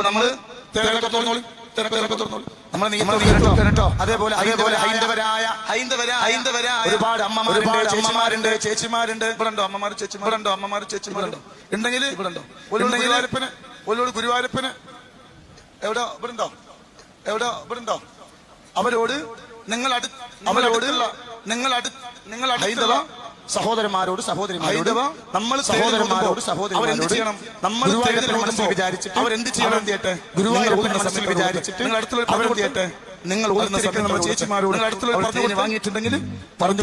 അപ്പൊ നമ്മൾ തിരക്കൊക്കെ തുറന്നോളൂ. തിരക്കൊക്കെ തുറന്നോളൂ. അതേപോലെ അതേപോലെ ഹൈന്ദവരായ ഹൈന്ദവരായ ഹൈന്ദവരായ ഒരുപാട് അമ്മമാരുണ്ട് ചേച്ചിമാരുണ്ട്. ചേച്ചിമാരുണ്ട്. ഇവിടെ ഉണ്ടോ അമ്മമാർ ചേച്ചിമാർ ഉണ്ടോ അമ്മമാർ ചേച്ചിമാരുണ്ടോ ഉണ്ടെങ്കിൽ ഇവിടെണ്ടോ? ഗുരുവായൂരപ്പന് ഒരു ഗുരുവായൂരപ്പന്. എവിടെ? ഇവിടെണ്ടോ? എവിടെ? ഇവിടെണ്ടോ? അവരോട് നിങ്ങൾ അടു അവരോട് നിങ്ങൾ അടു നിങ്ങൾ ഹൈന്ദവ സഹോദരന്മാരോട് സഹോദരിമാരോട് നമ്മൾ സഹോദരന്മാരോട് സഹോദരന്മാരോട് ചെയ്യണം? നമ്മൾ മനസ്സിൽ വിചാരിച്ചിട്ട് അവരെന്ത് ചെയ്യണം? ചെയ്യട്ടെ? ഗുരുവായൂർ മനസ്സിൽ വിചാരിച്ചിട്ട് നിങ്ങൾ അടുത്തുള്ള അവരെന്ത് ചെയ്യട്ടെ നിങ്ങൾ ഓടുന്ന സമയത്ത് നമ്മുടെ ചേച്ചിമാരോട് തേന് വാങ്ങിയിട്ടുണ്ടെങ്കിൽ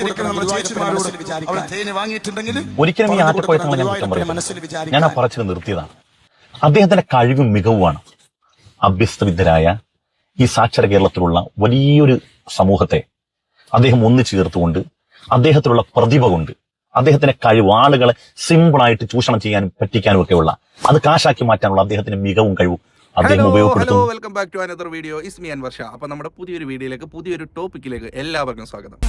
കൊടുക്കണം. നമ്മുടെ ചേച്ചിമാരോട് അവർ തേന് വാങ്ങിയിട്ടുണ്ടെങ്കിൽ ഒരിക്കലും ഈ ആറ്റപ്പോയ തങ്ങളെ ഞാൻ കുറ്റം ഞാൻ ആ പറച്ചിൽ നിർത്തിയതാണ്. അദ്ദേഹത്തിന്റെ കഴിവും മികവുമാണ്. അഭ്യസ്തവിദ്യരായ ഈ സാക്ഷര കേരളത്തിലുള്ള വലിയൊരു സമൂഹത്തെ അദ്ദേഹം ഒന്നിച്ചു ചേർത്തുകൊണ്ട് അദ്ദേഹത്തിലുള്ള പ്രതിഭ കൊണ്ട് അദ്ദേഹത്തിന്റെ കഴിവ് ആളുകളെ സിമ്പിളായിട്ട് ചൂഷണം ചെയ്യാനും പറ്റിക്കാനും ഒക്കെയുള്ള അത് കാശാക്കി മാറ്റാനുള്ള അദ്ദേഹത്തിന്റെ മികവും കഴിവും അദ്ദേഹം welcome back to another video is me Varsha അപ്പൊ നമ്മുടെ പുതിയൊരു വീഡിയോയിലേക്ക് പുതിയൊരു ടോപ്പിക്കിലേക്ക് എല്ലാവർക്കും സ്വാഗതം.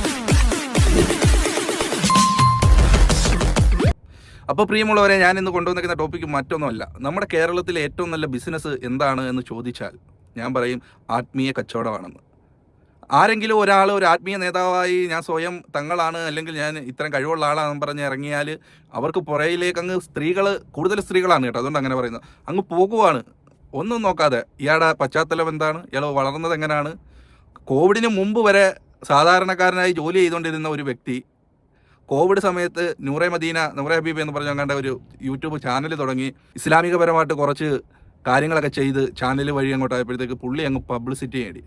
അപ്പോൾ പ്രിയമുള്ളവരെ ഞാൻ ഇന്ന് കൊണ്ടുവന്നിരിക്കുന്ന ടോപ്പിക്ക് മറ്റൊന്നുമല്ല. നമ്മുടെ കേരളത്തിലെ ഏറ്റവും നല്ല ബിസിനസ് എന്താണ് എന്ന് ചോദിച്ചാൽ ഞാൻ പറയും ആത്മീയ കച്ചവടമാണെന്ന്. ആരെങ്കിലും ഒരാൾ ഒരു ആത്മീയ നേതാവായി ഞാൻ സ്വയം തങ്ങളാണ് അല്ലെങ്കിൽ ഞാൻ ഇത്രയും കഴിവുള്ള ആളാണെന്ന് പറഞ്ഞ് ഇറങ്ങിയാൽ അവർക്ക് പുറയിലേക്ക് അങ്ങ് സ്ത്രീകൾ കൂടുതൽ സ്ത്രീകളാണ് കേട്ടോ. അതുകൊണ്ട് അങ്ങനെ പറയുന്നത്. അങ്ങ് പോകുവാണ്. ഒന്നും നോക്കാതെ. ഇയാളുടെ പശ്ചാത്തലം എന്താണ്? ഇയാൾ വളർന്നത് എങ്ങനെയാണ് കോവിഡിന് മുമ്പ് വരെ സാധാരണക്കാരനായി ജോലി ചെയ്തുകൊണ്ടിരുന്ന ഒരു വ്യക്തി കോവിഡ് സമയത്ത് നൂറെ മദീന നൂറെ ഹബീബ് എന്ന് പറഞ്ഞ കണ്ട ഒരു യൂട്യൂബ് ചാനൽ തുടങ്ങി ഇസ്ലാമികപരമായിട്ട് കുറച്ച് കാര്യങ്ങളൊക്കെ ചെയ്ത് ചാനൽ വഴി അങ്ങോട്ടായപ്പോഴത്തേക്ക് പുള്ളി അങ്ങ് പബ്ലിസിറ്റി നേടി.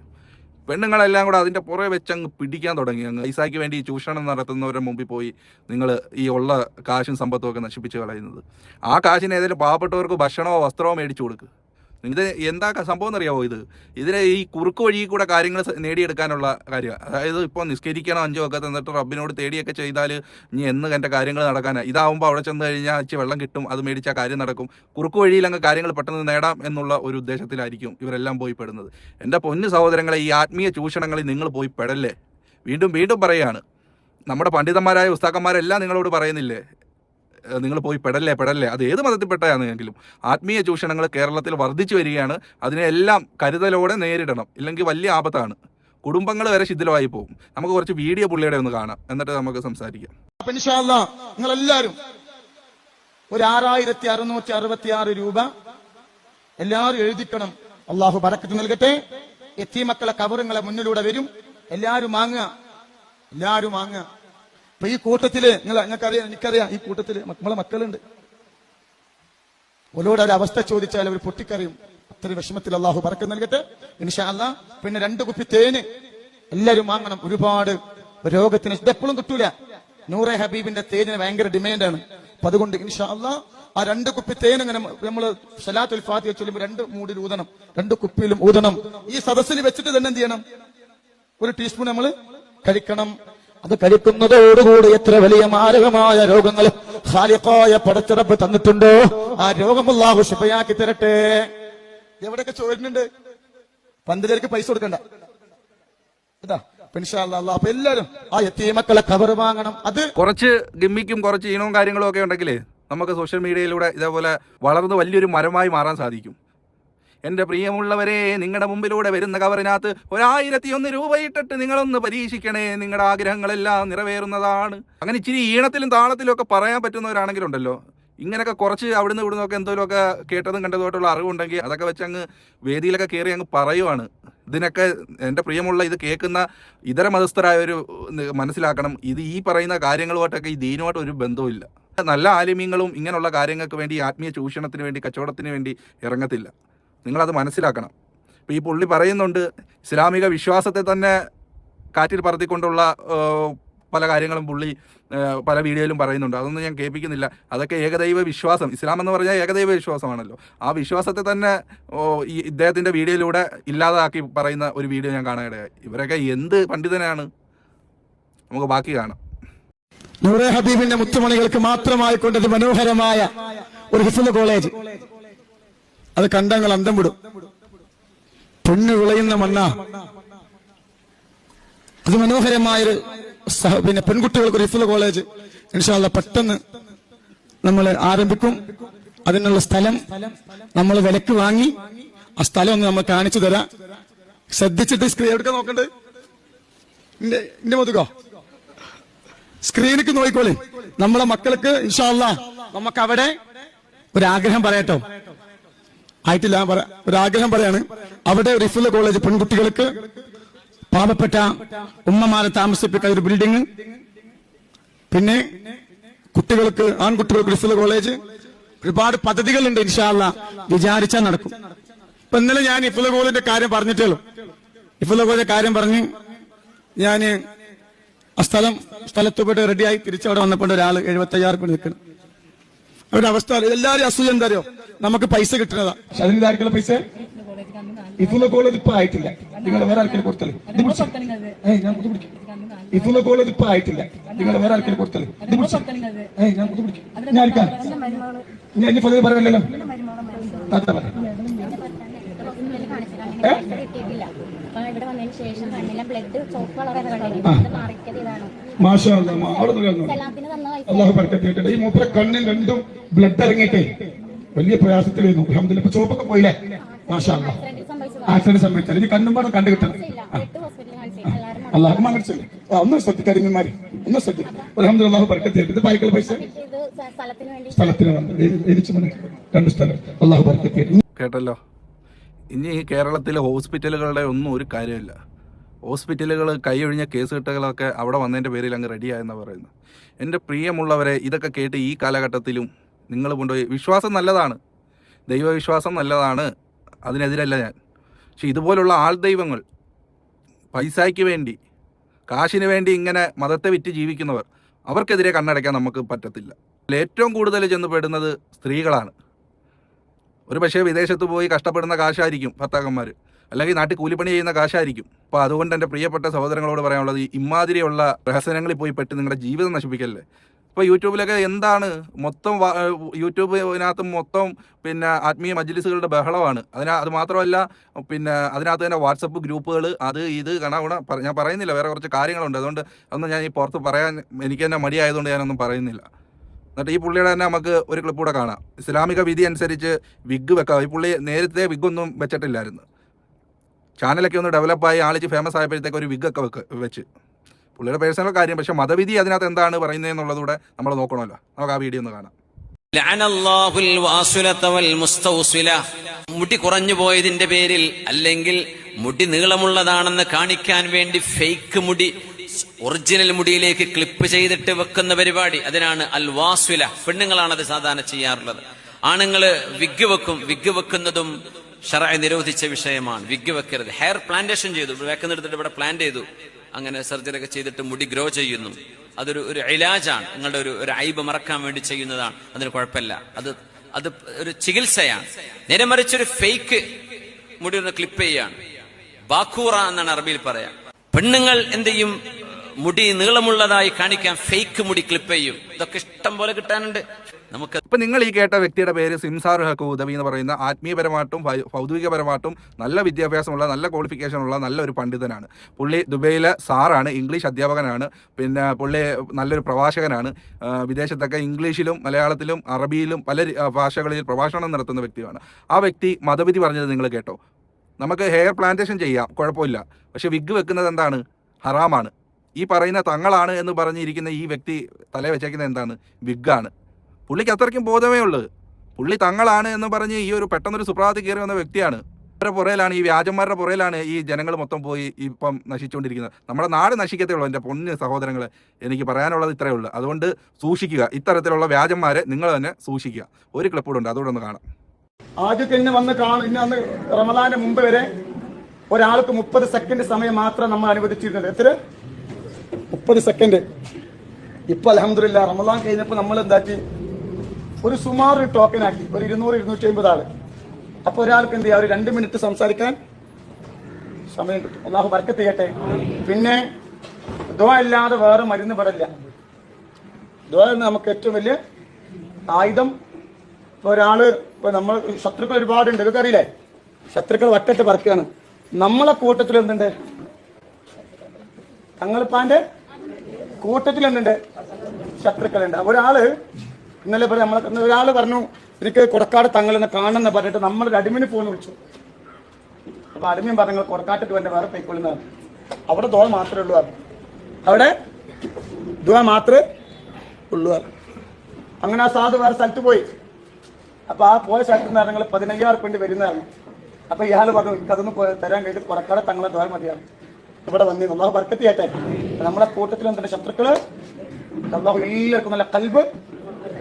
പെണ്ണുങ്ങളെല്ലാം കൂടെ അതിന്റെ പുറകെ വെച്ച് അങ്ങ് പിടിക്കാൻ തുടങ്ങി. അങ്ങ് ഐസാക്ക് വേണ്ടി ചൂഷണം നടത്തുന്നവരുടെ മുമ്പിൽ പോയി നിങ്ങൾ ഈ ഉള്ള കാശും സമ്പത്തും ഒക്കെ നശിപ്പിച്ച് കളയുന്നത്. ആ കാശിന് ഏതെങ്കിലും പാവപ്പെട്ടവർക്ക് ഭക്ഷണമോ വസ്ത്രമോ മേടിച്ചു കൊടുക്കുക ഇത് എന്താ സംഭവം എന്നറിയാവോ ഇത്? ഇതിനെ ഈ കുറുക്ക് വഴി കൂടെ കാര്യങ്ങൾ നേടിയെടുക്കാനുള്ള കാര്യം അതായത് ഇപ്പോൾ നിസ്കരിക്കണം അഞ്ചോ ഒക്കെ തന്നിട്ട് റബ്ബിനോട് തേടിയൊക്കെ ചെയ്താൽ ഇനി എന്ന് എന്റെ കാര്യങ്ങൾ നടക്കാനാണ് ഇതാവുമ്പോൾ അവിടെ ചെന്ന് കഴിഞ്ഞാൽ അച്ഛ വെള്ളം കിട്ടും അത് മേടിച്ചാൽ കാര്യം നടക്കും. കുറുക്ക് വഴിയിൽ അങ്ങ് കാര്യങ്ങൾ പെട്ടെന്ന് നേടാം എന്നുള്ള ഒരു ഉദ്ദേശത്തിലായിരിക്കും ഇവരെല്ലാം പോയി പെടുന്നത്. എന്റെ പൊന്നു സഹോദരങ്ങളെ ഈ ആത്മീയ ചൂഷണങ്ങളിൽ നിങ്ങൾ പോയി പെടല്ലേ? വീണ്ടും വീണ്ടും പറയുകയാണ് നമ്മുടെ പണ്ഡിതന്മാരായ ഉസ്താക്കന്മാരെല്ലാം നിങ്ങളോട് പറയുന്നില്ലേ? നിങ്ങൾ പോയി പെടല്ലേ പെടല്ലേ? അത് ഏത് മതത്തിൽപ്പെട്ടാണെങ്കിലും ആത്മീയ ചൂഷണങ്ങൾ കേരളത്തിൽ വർദ്ധിച്ചു വരികയാണ്. അതിനെല്ലാം കരുതലോടെ നേരിടണം. ഇല്ലെങ്കിൽ വലിയ ആപത്താണ്. കുടുംബങ്ങൾ വരെ ശിഥിലമായി പോകും. നമുക്ക് കുറച്ച് വീഡിയോ പുള്ളിയുടെ ഒന്ന് കാണാം. എന്നിട്ട് നമുക്ക് സംസാരിക്കാം. നിങ്ങൾ എല്ലാവരും ഒരു ആറായിരത്തി അറുന്നൂറ്റി അറുപത്തി ആറ് രൂപ എല്ലാവരും എഴുതിക്കണം. അള്ളാഹു പരക്കത്ത് നൽകട്ടെ. എത്തിമക്കളെ കവറുങ്ങളെ മുന്നിലൂടെ വരും. എല്ലാവരും വാങ്ങുക. എല്ലാവരും വാങ്ങുക. അപ്പൊ ഈ കൂട്ടത്തിൽ നിങ്ങൾ നിങ്ങൾക്കറിയാം എനിക്കറിയാം ഈ കൂട്ടത്തിൽ നമ്മളെ മക്കളുണ്ട്. ഓലോട് ഒരു അവസ്ഥ ചോദിച്ചാൽ അവർ പൊട്ടിക്കറിയും. അത്ര വിഷമത്തിൽ അള്ളാഹു പറക്കം നൽകട്ടെ. ഇൻഷാല്ല പിന്നെ രണ്ട് കുപ്പി തേന് എല്ലാവരും വാങ്ങണം. ഒരുപാട് രോഗത്തിന് ഇതെപ്പോഴും കിട്ടൂല. നൂറെ ഹബീബിന്റെ തേനിന് ഭയങ്കര ഡിമാൻഡാണ്. അപ്പൊ അതുകൊണ്ട് ഇൻഷാല്ല ആ രണ്ട് കുപ്പി തേൻ ഇങ്ങനെ നമ്മൾ സലാത്തുൽ ഫാത്തിഹ ചൊല്ലുമ്പോൾ രണ്ട് മൂടിൽ ഊതണം. രണ്ട് കുപ്പിയിലും ഊതണം. ഈ സദസ്സിൽ വെച്ചിട്ട് തന്നെ എന്ത് ചെയ്യണം? ഒരു ടീസ്പൂൺ നമ്മൾ കഴിക്കണം. അത് കഴിക്കുന്നതോടുകൂടി എത്ര വലിയ മാരകമായ രോഗങ്ങൾ ഹാലിക്കായ പടച്ചിറപ്പ് തന്നിട്ടുണ്ടോ? ആ രോഗമുള്ള ശുഭയാക്കി തരട്ടെ. എവിടെയൊക്കെ ചോദിക്കുന്നുണ്ട്? പന്തലേക്ക് പൈസ കൊടുക്കണ്ട. അപ്പൊ എല്ലാരും ആ എത്തിയമക്കളെ കവർ വാങ്ങണം. അത് കുറച്ച് ഗമ്മിക്കും കുറച്ച് ഈണവും കാര്യങ്ങളും ഒക്കെ ഉണ്ടെങ്കിൽ നമുക്ക് സോഷ്യൽ മീഡിയയിലൂടെ ഇതേപോലെ വളർന്ന് വലിയൊരു മരമായി മാറാൻ സാധിക്കും. എന്റെ പ്രിയമുള്ളവരെ നിങ്ങളുടെ മുമ്പിലൂടെ വരുന്ന കവറിനകത്ത് ഒരായിരത്തി ഒന്ന് രൂപ ഇട്ടിട്ട് നിങ്ങളൊന്ന് പരീക്ഷിക്കണേ. നിങ്ങളുടെ ആഗ്രഹങ്ങളെല്ലാം നിറവേറുന്നതാണ്. അങ്ങനെ ഇച്ചിരി ഈണത്തിലും താളത്തിലും ഒക്കെ പറയാൻ പറ്റുന്നവരാണെങ്കിലുണ്ടല്ലോ ഇങ്ങനെയൊക്കെ കുറച്ച് അവിടുന്ന് ഇവിടുന്ന് ഒക്കെ എന്തെങ്കിലുമൊക്കെ കേട്ടതും കണ്ടതുമായിട്ടുള്ള അറിവുണ്ടെങ്കിൽ അതൊക്കെ വെച്ച് അങ്ങ് വേദിയിലൊക്കെ കയറി അങ്ങ് പറയുവാണ്. ഇതിനൊക്കെ എന്റെ പ്രിയമുള്ള ഇത് കേൾക്കുന്ന ഇതര മതസ്ഥരായവർ മനസ്സിലാക്കണം. ഇത് ഈ പറയുന്ന കാര്യങ്ങളുമായിട്ടൊക്കെ ഈ ദീനുമായിട്ട് ഒരു ബന്ധവുമില്ല. നല്ല ആലിമ്യങ്ങളും ഇങ്ങനെയുള്ള കാര്യങ്ങൾക്ക് വേണ്ടി ആത്മീയ ചൂഷണത്തിന് വേണ്ടി കച്ചവടത്തിന് വേണ്ടി ഇറങ്ങത്തില്ല. നിങ്ങളത് മനസ്സിലാക്കണം. ഇപ്പോൾ ഈ പുള്ളി പറയുന്നുണ്ട് ഇസ്ലാമിക വിശ്വാസത്തെ തന്നെ കാറ്റിൽ പറത്തിക്കൊണ്ടുള്ള പല കാര്യങ്ങളും പുള്ളി പല വീഡിയോയിലും പറയുന്നുണ്ട്. അതൊന്നും ഞാൻ കേൾപ്പിക്കുന്നില്ല. അതൊക്കെ ഏകദൈവ വിശ്വാസം. ഇസ്ലാം എന്ന് പറഞ്ഞാൽ ഏകദൈവ വിശ്വാസമാണല്ലോ. ആ വിശ്വാസത്തെ തന്നെ ഈ ഇദ്ദേഹത്തിന്റെ വീഡിയോയിലൂടെ ഇല്ലാതാക്കി പറയുന്ന ഒരു വീഡിയോ ഞാൻ കാണാനിടയായി ഇവരൊക്കെ എന്ത് പണ്ഡിതനാണ്? നമുക്ക് ബാക്കി കാണാം. നൂറെ ഹബീബിന്റെ മുത്തുമണികൾക്ക് മാത്രമായി കൊണ്ടത് മനോഹരമായ ഒരു ഹിഫുൽ കോളേജ്. അത് കണ്ടങ്ങൾ അന്തം വിടും. പെണ്ണ് വിളയുന്ന മണ്ണ. അത് മനോഹരമായൊരു പിന്നെ പെൺകുട്ടികൾക്ക് ഒരു ഇഫ്ല കോളേജ്. ഇൻഷാല്ല പെട്ടെന്ന് നമ്മൾ ആരംഭിക്കും. അതിനുള്ള സ്ഥലം നമ്മൾ വിലക്ക് വാങ്ങി ആ സ്ഥലം ഒന്ന് നമ്മൾ കാണിച്ചു തരാം. ശ്രദ്ധിച്ചിട്ട് സ്ക്രീൻ എടുക്കാൻ നോക്കണ്ട്. ഇന്റെ ഇന്റെ മുതുകോ? സ്ക്രീനിക്ക് നോക്കിക്കോളി. നമ്മളെ മക്കൾക്ക് ഇൻഷാല്ല നമുക്ക് അവിടെ ഒരാഗ്രഹം പറയട്ടോ. ആയിട്ടില്ല ഞാൻ ഒരാഗ്രഹം പറയാണ്. അവിടെ റിഫുൽ കോളേജ് പെൺകുട്ടികൾക്ക് പാവപ്പെട്ട ഉമ്മമാരെ താമസിപ്പിക്കുന്ന ഒരു ബിൽഡിംഗ് പിന്നെ കുട്ടികൾക്ക് ആൺകുട്ടികൾക്ക് റിഫുൽ കോളേജ്. ഒരുപാട് പദ്ധതികളുണ്ട് ഇൻഷാല്ല വിചാരിച്ചാൽ നടക്കും. ഇപ്പൊ ഇന്നലെ ഞാൻ ഇഫുല കോളേജിന്റെ കാര്യം പറഞ്ഞിട്ടേ ഉള്ളൂ ഇഫുൽ കോളേജിന്റെ കാര്യം പറഞ്ഞ് ഞാൻ ആ സ്ഥലം സ്ഥലത്ത് പോയിട്ട് റെഡിയായി തിരിച്ചവിടെ വന്നപ്പോൾ ഒരാൾ എഴുപത്തി അയ്യാറ് രൂപ നിൽക്കണം അവരുടെ അവസ്ഥ എല്ലാരും അസൂയ എന്താ അറിയോ? നമുക്ക് പൈസ കിട്ടുന്നതാ. പൈസ? ഇഫുള്ള കോളേജ് ഇപ്പൊ ആയിട്ടില്ല. നിങ്ങൾ വേറെ ആർക്കും കൊടുത്തല്ലേ? ഇത് പിടിച്ച്. ഏയ് ഞാൻ പിടിക്കും. കോളേജ് ഇപ്പൊ ആയിട്ടില്ല. നിങ്ങൾ വേറെ ആർക്കും കൊടുത്തല്ലേ? ഇത് പിടിച്ച്. ഏയ് ഞാൻ പിടിക്കും. ഞാൻ ആർക്കാ? ഞാൻ ഇനി പൊതുവെ പറയല്ലോ താത്ത പറ. ഇവിടെ വന്നതിന് ശേഷം കണ്ണിലെ ബ്ലഡ് ചോപ്പ് കളറാണ് കണ്ടിരുന്നത് മറിക്കത് ഇതാണ് മാഷാ അവിടെ അള്ളാഹു ബർക്കത്ത് ഈ മൂപ്പര കണ്ണിൽ രണ്ടും ബ്ലഡ് ഇറങ്ങിയിട്ടേ വലിയ പ്രയാസത്തിലായിരുന്നു അലഹമില്ല ഇപ്പൊ ചോപ്പൊക്കെ പോയില്ലേ? മാഷാ അല്ലാ. ആക്സിഡന്റ് സംഭവിച്ചാൽ ഇനി കണ്ണും പാടെ കണ്ടു കിട്ടണം. എട്ട് ഹോസ്പിറ്റലിൽ എല്ലാവരും അള്ളാഹു മങ്ങിച്ചില്ല ഒന്ന് ശ്രദ്ധിക്കാരിമാര് ഒന്ന് ശ്രദ്ധിക്കും. അലഹമ്മദ് അള്ളാഹു ബർക്കത്ത് ഇത് പൈക്കൽ പൈസ. സ്ഥലത്തിന് വേണ്ടി സ്ഥലത്തിന് വന്നത് രണ്ട് സ്ഥലം. അള്ളാഹു ബർക്കത്ത് കേട്ടല്ലോ? ഇനി കേരളത്തിലെ ഹോസ്പിറ്റലുകളുടെ ഒന്നും ഒരു കാര്യമില്ല ഹോസ്പിറ്റലുകൾ കൈയൊഴിഞ്ഞ കേസ് കെട്ടുകളൊക്കെ അവിടെ വന്നതിന്റെ പേരിൽ അങ്ങ് റെഡിയായെന്ന് പറയുന്നു എന്റെ പ്രിയമുള്ളവരെ ഇതൊക്കെ കേട്ട് ഈ കാലഘട്ടത്തിലും നിങ്ങൾ കൊണ്ടുപോയി. വിശ്വാസം നല്ലതാണ്. ദൈവവിശ്വാസം നല്ലതാണ്. അതിനെതിരല്ല ഞാൻ. പക്ഷെ ഇതുപോലുള്ള ആൾ ദൈവങ്ങൾ പൈസയ്ക്ക് വേണ്ടി കാശിന് വേണ്ടി ഇങ്ങനെ മതത്തെ വിറ്റ് ജീവിക്കുന്നവർ അവർക്കെതിരെ കണ്ണടയ്ക്കാൻ നമുക്ക് പറ്റത്തില്ല. ഏറ്റവും കൂടുതൽ ചെന്നുപെടുന്നത് സ്ത്രീകളാണ്. ഒരു പക്ഷേ വിദേശത്ത് പോയി കഷ്ടപ്പെടുന്ന കാശായിരിക്കും ഭർത്താക്കന്മാർ അല്ലെങ്കിൽ നാട്ടിൽ കൂലിപ്പണി ചെയ്യുന്ന കാശായിരിക്കും. അപ്പോൾ അതുകൊണ്ട് എന്റെ പ്രിയപ്പെട്ട സഹോദരങ്ങളോട് പറയാനുള്ളത് ഇമാതിരിയുള്ള പ്രഹസനങ്ങളിൽ പോയി പെട്ട് നിങ്ങളുടെ ജീവിതം നശിപ്പിക്കല്ലേ? ഇപ്പോൾ യൂട്യൂബിലൊക്കെ എന്താണ്? മൊത്തം യൂട്യൂബിനകത്ത് മൊത്തം പിന്നെ ആത്മീയ മജ്ലിസുകളുടെ ബഹളമാണ്. അതിന അത് മാത്രമല്ല പിന്നെ അതിനകത്ത് തന്നെ വാട്സപ്പ് ഗ്രൂപ്പുകൾ അത് ഇത് കണ ഗുണ ഞാൻ പറയുന്നില്ല വേറെ കുറച്ച് കാര്യങ്ങളുണ്ട്. അതുകൊണ്ട് അതൊന്നും ഞാൻ ഈ പുറത്ത് പറയാൻ എനിക്ക് തന്നെ മടിയായതുകൊണ്ട് ഞാനൊന്നും പറയുന്നില്ല. എന്നിട്ട് ഈ പുള്ളിയുടെ തന്നെ നമുക്ക് ഒരു ക്ലിപ്പ് കൂടെ കാണാം. ഇസ്ലാമിക വിധി അനുസരിച്ച് വിഗ് വെക്കാം. ഈ പുള്ളി നേരത്തെ വിഗ് ഒന്നും വെച്ചിട്ടില്ലായിരുന്നു. ചാനലൊക്കെ ഒന്ന് ഡെവലപ്പായി ആളിച്ച് ഫേമസ് ആയപ്പോഴത്തേക്ക് ഒരു വിഗൊക്കെ വെക്ക് വെച്ച്. പുള്ളിയുടെ പേഴ്സണൽ കാര്യം പക്ഷെ മതവിധി അതിനകത്ത് എന്താണ് പറയുന്നതെന്നുള്ളതൂടെ നമ്മൾ നോക്കണമല്ലോ. നമുക്ക് ആ വീഡിയോ ഒന്ന് കാണാം. മുടി കുറഞ്ഞു പോയതിന്റെ പേരിൽ അല്ലെങ്കിൽ മുടി നീളമുള്ളതാണെന്ന് കാണിക്കാൻ വേണ്ടി ഫേക്ക് മുടി ഒറിജിനൽ മുടിയിലേക്ക് ക്ലിപ്പ് ചെയ്തിട്ട് വെക്കുന്ന പരിപാടി അതിനാണ് അൽ വാസുല. പെണ്ണുങ്ങളാണ് അത് സാധാരണ ചെയ്യാറുള്ളത്. ആണുങ്ങൾ വിഗ് വെക്കും വിഗ് വെക്കുന്നതും ഷറായി നിരോധിച്ച വിഷയമാണ്. വിഗ് വെക്കരുത്. ഹെയർ പ്ലാന്റേഷൻ ചെയ്തു. വെക്കുന്നിടത്തിട്ട് ഇവിടെ പ്ലാന്റ് ചെയ്തു. അങ്ങനെ സർജറി ഒക്കെ ചെയ്തിട്ട് മുടി ഗ്രോ ചെയ്യുന്നു. അതൊരു ഒരു ഇലാജാണ്. നിങ്ങളുടെ ഒരു ഒരു ഐബ് മറക്കാൻ വേണ്ടി ചെയ്യുന്നതാണ്. അതിന് കുഴപ്പമില്ല. അത് അത് ഒരു ചികിത്സയാണ്. നേരെ മറിച്ചൊരു ഫേക്ക് മുടി ഒന്ന് ക്ലിപ്പ് ചെയ്യാണ്. ബാക്കൂറ എന്നാണ് അറബിയിൽ പറയാം. പെണ്ണുങ്ങൾ എന്ത് ചെയ്യും? മുടി നീളമുള്ളതായി കാണിക്കാൻ ഫേക്ക് മുടി ക്ലിപ്പ് ചെയ്യും. ഇതൊക്കെ ഇഷ്ടം പോലെ കിട്ടാനുണ്ട്. നമുക്ക് ഇപ്പം നിങ്ങൾ ഈ കേട്ട വ്യക്തിയുടെ പേര് സിംസാർ ഹക്ക് ഉദവി എന്ന് പറയുന്ന ആത്മീയപരമായിട്ടും ഭൗതികപരമായിട്ടും നല്ല വിദ്യാഭ്യാസമുള്ള നല്ല ക്വാളിഫിക്കേഷനുള്ള നല്ല ഒരു പണ്ഡിതനാണ്. പുള്ളി ദുബൈയിലെ സാറാണ് ഇംഗ്ലീഷ് അധ്യാപകനാണ് പിന്നെ പുള്ളി നല്ലൊരു പ്രഭാഷകനാണ് വിദേശത്തൊക്കെ ഇംഗ്ലീഷിലും മലയാളത്തിലും അറബിയിലും പല ഭാഷകളിൽ പ്രഭാഷണം നടത്തുന്ന വ്യക്തിയാണ്. ആ വ്യക്തി മതവിധി പറഞ്ഞത് നിങ്ങൾ കേട്ടോ. നമുക്ക് ഹെയർ പ്ലാന്റേഷൻ ചെയ്യാം കുഴപ്പമില്ല. പക്ഷെ വിഗ് വെക്കുന്നത് എന്താണ്? ഹറാമാണ്. ഈ പറയുന്ന തങ്ങളാണ് എന്ന് പറഞ്ഞിരിക്കുന്ന ഈ വ്യക്തി തല വെച്ചേക്കുന്നത് എന്താണ്? വിഗാണ്. പുള്ളിക്ക് അത്രയ്ക്കും ബോധമേ ഉള്ളത്. പുള്ളി തങ്ങളാണ് എന്ന് പറഞ്ഞ് ഈ ഒരു പെട്ടെന്നൊരു സുപ്രഭാതത്തിൽ കയറി വന്ന വ്യക്തിയാണ്. അവരുടെ പുറയിലാണ് ഈ വ്യാജന്മാരുടെ പുറയിലാണ് ഈ ജനങ്ങൾ മൊത്തം പോയി ഇപ്പം നശിച്ചുകൊണ്ടിരിക്കുന്നത്. നമ്മുടെ നാട് നശിക്കത്തേ ഉള്ളൂ എന്റെ പൊന്ന് സഹോദരങ്ങളെ. എനിക്ക് പറയാനുള്ളത് ഇത്രയേ ഉള്ളൂ. അതുകൊണ്ട് സൂക്ഷിക്കുക. ഇത്തരത്തിലുള്ള വ്യാജന്മാരെ നിങ്ങൾ തന്നെ സൂക്ഷിക്കുക. ഒരു ക്ലിപ്പ് ഉണ്ട്. അതുകൂടെ ഒന്ന് കാണാം. ആദ്യത്തെ ഇന്ന് വന്ന് കാണും ഇന്ന് അന്ന് റമദാന്റെ മുമ്പ് വരെ ഒരാൾക്ക് മുപ്പത് സെക്കൻഡ് സമയം മാത്രം നമ്മൾ അനുവദിച്ചിരുന്നത്. എത്ര? മുപ്പത് സെക്കൻഡ്. ഇപ്പൊ അലഹമില്ല റമദാൻ കഴിഞ്ഞപ്പോൾ നമ്മൾ എന്താക്കി? ഒരു സുമാർ ടോക്കൺ ആക്കി. ഒരു ഇരുന്നൂറ് ഇരുന്നൂറ്റി അമ്പത് ആൾ. അപ്പൊ ഒരാൾക്ക് എന്ത് ചെയ്യാം? ഒരു രണ്ട് മിനിറ്റ് സംസാരിക്കാൻ സമയം കിട്ടും. അള്ളാഹു വർക്കത്ത് ചെയ്യട്ടെ. പിന്നെ ദോ ഇല്ലാതെ വേറെ മരുന്ന് പെടില്ല ദോ എന്ന് നമുക്ക് ഏറ്റവും വലിയ ആയുധം ഇപ്പൊ ഒരാൾ ഇപ്പൊ നമ്മൾ ശത്രുക്കൾ ഒരുപാടുണ്ട്. ഇതൊക്കെ അറിയില്ലേ? ശത്രുക്കൾ വട്ടട്ട് പറക്കുകയാണ് നമ്മളെ കൂട്ടത്തിൽ എന്തുണ്ട്? തങ്ങളിപ്പാന്റെ കൂട്ടത്തിൽ എന്തുണ്ട്? ശത്രുക്കളുണ്ട്. ഒരാൾ ഇന്നലെ പറഞ്ഞു നമ്മളെ ഒരാൾ പറഞ്ഞു എനിക്ക് കൊടക്കാട് തങ്ങളെന്നെ കാണണമെന്ന് പറഞ്ഞിട്ട് നമ്മളൊരു അടിമിന് ഫോൺ വിളിച്ചു. അപ്പൊ അടിമയും പറഞ്ഞു കൊടക്കാട്ടിട്ട് വേണ്ട വേറെ പോയിക്കൊള്ളുന്നതാണ് അവിടെ ദോ മാത്രമേ ഉള്ളൂ. അവിടെ ദുവ മാത്രമേ ഉള്ളൂ. അങ്ങനെ ആ സാധു വേറെ സ്ഥലത്ത് പോയി. അപ്പൊ ആ പോയ സ്ഥലത്ത് നിന്ന് ഞങ്ങൾ പതിനയ്യായിരം റുപ്യ വരുന്നതാണ്. അപ്പൊ ഇയാൾ പറഞ്ഞു എനിക്കതൊന്നും തരാൻ കഴിഞ്ഞിട്ട് കൊടക്കാട് തങ്ങളെ ദോ മതിയാണ്. ഇവിടെ വന്നി അള്ളാഹു ബർക്കത്ത് ചെയ്യട്ടെ. നമ്മളെ കൂട്ടത്തിൽ എന്തുണ്ട് ശത്രുക്കൾ എല്ലാവർക്കും നല്ല കൽബ്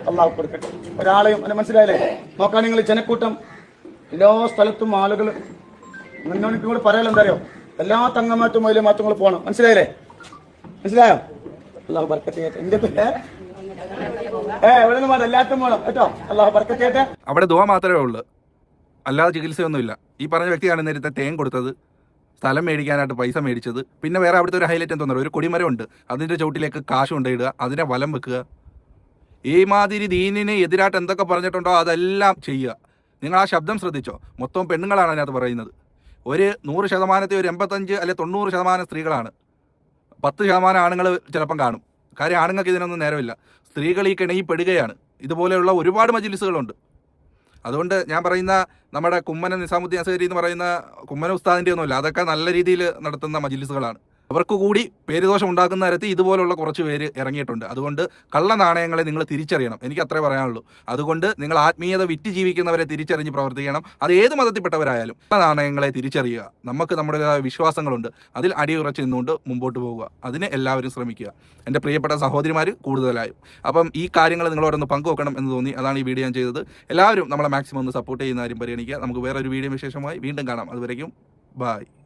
അള്ളാഹു കൊടുക്കട്ടെ. ഒരാളെയും എന്നെ മനസ്സിലായില്ലേ? നോക്കാൻ നിങ്ങൾ ജനക്കൂട്ടം എല്ലാ സ്ഥലത്തും ആളുകൾ മുന്നോട്ട് കൂടെ പറയാലോ എന്താ അറിയോ എല്ലാ തങ്ങമാറ്റും അതിലെ മാറ്റങ്ങൾ പോകണം. മനസ്സിലായില്ലേ? മനസ്സിലായോ? അള്ളാഹു ബർക്കത്ത് എന്റെ പേര്? അവിടെ ദുവ മാത്രമേ ഉള്ളൂ. അല്ലാതെ ചികിത്സയൊന്നുമില്ല. ഈ പറഞ്ഞ വ്യക്തിയാണ് നേരത്തെ തേൻ കൊടുത്തത് സ്ഥലം മേടിക്കാനായിട്ട് പൈസ മേടിച്ചത് പിന്നെ വേറെ അവിടുത്തെ ഒരു ഹൈലൈറ്റ് എന്താണെന്ന് ഒരു കൊടിമരം ഉണ്ട്. അതിന്റെ ചുവട്ടിലേക്ക് കാശ് കൊണ്ടിടുക അതിനെ വലം വെക്കുക. ഈ മാതിരി ദീനിന് എതിരായിട്ട് എന്തൊക്കെ പറഞ്ഞിട്ടുണ്ടോ അതെല്ലാം ചെയ്യുക. നിങ്ങൾ ആ ശബ്ദം ശ്രദ്ധിച്ചോ? മൊത്തം പെണ്ണുങ്ങളാണ് അതിനകത്ത് പറയുന്നത്. ഒരു നൂറ് ശതമാനത്തെ ഒരു എൺപത്തഞ്ച് അല്ലെ തൊണ്ണൂറ് ശതമാനം സ്ത്രീകളാണ്. പത്ത് ശതമാനം ആണുങ്ങൾ ചിലപ്പം കാണും. കാര്യം ആണുങ്ങൾക്ക് ഇതിനൊന്നും നേരമില്ല. സ്ത്രീകൾ ഈ കിണയിൽ ഇതുപോലെയുള്ള ഒരുപാട് മജിലിസുകളുണ്ട്. അതുകൊണ്ട് ഞാൻ പറയുന്ന നമ്മുടെ കുമ്മന നിസാമുദ്ദീൻ അസഹരി എന്ന് പറയുന്ന കുമ്മന ഉസ്താദിന്റെ ഒന്നുമില്ല. അതൊക്കെ നല്ല രീതിയിൽ നടത്തുന്ന മജിലിസുകളാണ്. അവർക്ക് കൂടി പേരുദോഷം ഉണ്ടാക്കുന്ന തരത്തിൽ ഇതുപോലുള്ള കുറച്ച് പേര് ഇറങ്ങിയിട്ടുണ്ട്. അതുകൊണ്ട് കള്ള നാണയങ്ങളെ നിങ്ങൾ തിരിച്ചറിയണം. എനിക്ക് അത്രേ പറയാനുള്ളൂ. അതുകൊണ്ട് നിങ്ങൾ ആത്മീയത വിറ്റ് ജീവിക്കുന്നവരെ തിരിച്ചറിഞ്ഞ് പ്രവർത്തിക്കണം. അത് ഏത് മതത്തിൽപ്പെട്ടവരായാലും കള്ള നാണയങ്ങളെ തിരിച്ചറിയുക. നമുക്ക് നമ്മുടേതായ വിശ്വാസങ്ങളുണ്ട്. അതിൽ അടിയുറച്ച് നിന്നുകൊണ്ട് മുമ്പോട്ട് പോവുക. അതിന് എല്ലാവരും ശ്രമിക്കുക. എന്റെ പ്രിയപ്പെട്ട സഹോദരിമാർ കൂടുതലായും. അപ്പം ഈ കാര്യങ്ങൾ നിങ്ങളോടൊന്ന് പങ്കുവെക്കണം എന്ന് തോന്നി. അതാണ് ഈ വീഡിയോ ഞാൻ ചെയ്തത്. എല്ലാവരും നമ്മളെ മാക്സിമം ഒന്ന് സപ്പോർട്ട് ചെയ്യുന്ന കാര്യം പരിഗണിക്കുക. നമുക്ക് വേറൊരു വീഡിയോ വിശേഷമായി വീണ്ടും കാണാം. അതുവരേക്കും ബായ്